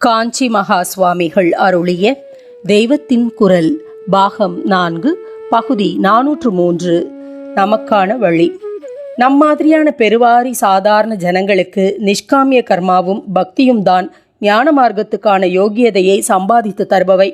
காஞ்சி மகா சுவாமிகள் அருளிய தெய்வத்தின் குரல் பாகம் நான்கு பகுதி நானூற்று மூன்று நமக்கான வழி. நம் மாதிரியான பெருவாரி சாதாரண ஜனங்களுக்கு நிஷ்காமிய கர்மாவும் பக்தியும் தான் ஞான மார்க்கத்துக்கான யோகியதையை சம்பாதித்து தருபவை.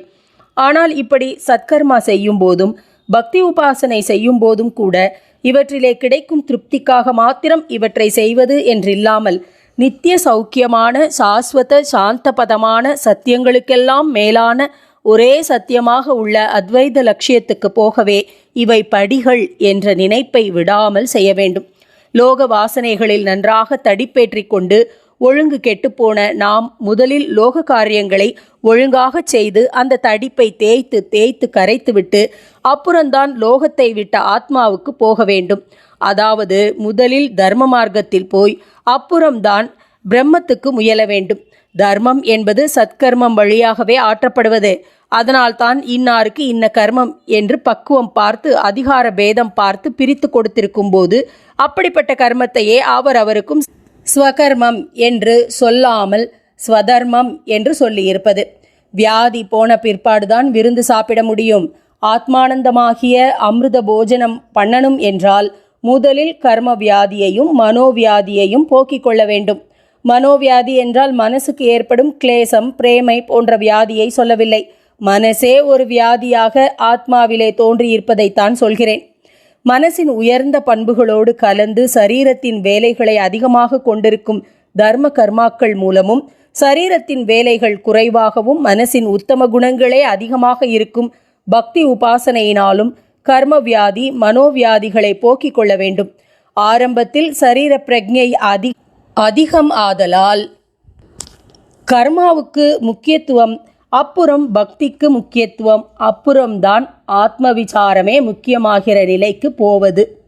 ஆனால் இப்படி சத்கர்மா செய்யும் போதும் பக்தி உபாசனை செய்யும் போதும் கூட இவற்றிலே கிடைக்கும் திருப்திக்காக மாத்திரம் இவற்றை செய்வது என்றில்லாமல் நித்திய சௌக்கியமான சாஸ்வத சாந்தபதமான சத்தியங்களுக்கெல்லாம் மேலான ஒரே சத்தியமாக உள்ள அத்வைத லட்சியத்துக்கு போகவே இவை படிகள் என்ற நினைப்பை விடாமல் செய்ய வேண்டும். லோக வாசனைகளில் நன்றாக தடிப்பேற்றிக் கொண்டு ஒழுங்கு கெட்டுப்போன நாம் முதலில் லோக காரியங்களை ஒழுங்காகச் செய்து அந்த தடிப்பை தேய்த்து தேய்த்து கரைத்துவிட்டு அப்புறம்தான் லோகத்தை விட்ட ஆத்மாவுக்கு போக வேண்டும். அதாவது முதலில் தர்ம மார்க்கத்தில் போய் அப்புறம்தான் பிரம்மத்துக்கு முயல வேண்டும். தர்மம் என்பது சத்கர்மம் வழியாகவே ஆற்றப்படுவது. அதனால்தான் இன்னாருக்கு இன்ன கர்மம் என்று பக்குவம் பார்த்து அதிகார பேதம் பார்த்து பிரித்து கொடுத்திருக்கும் போது அப்படிப்பட்ட கர்மத்தையே அவர் அவருக்கும் ஸ்வகர்மம் என்று சொல்லாமல் ஸ்வதர்மம் என்று சொல்லியிருப்பது. வியாதி போன பிற்பாடுதான் விருந்து சாப்பிட முடியும். ஆத்மானந்தமாகிய அமிர்த போஜனம் பண்ணணும் என்றால் முதலில் கர்ம வியாதியையும் மனோவியாதியையும் போக்கிக் கொள்ள வேண்டும். மனோவியாதி என்றால் மனசுக்கு ஏற்படும் கிளேசம் பிரேமை போன்ற வியாதியை சொல்லவில்லை. மனசே ஒரு வியாதியாக ஆத்மாவிலே தோன்றியிருப்பதைத்தான் சொல்கிறேன். மனசின் உயர்ந்த பண்புகளோடு கலந்து சரீரத்தின் வேலைகளை அதிகமாக கொண்டிருக்கும் தர்ம கர்மாக்கள் மூலமும் சரீரத்தின் வேலைகள் குறைவாகவும் மனசின் உத்தம குணங்களே அதிகமாக இருக்கும் பக்தி உபாசனையினாலும் கர்ம வியாதி மனோவியாதிகளை போக்கிக் கொள்ள வேண்டும். ஆரம்பத்தில் சரீர பிரக்ஞை அதி அதிகம் ஆதலால் கர்மாவுக்கு முக்கியத்துவம் அப்புறம் பக்திக்கு முக்கியத்துவம் அப்புறம்தான் ஆத்ம விசாரமே முக்கியமாகிற நிலைக்கு போவது.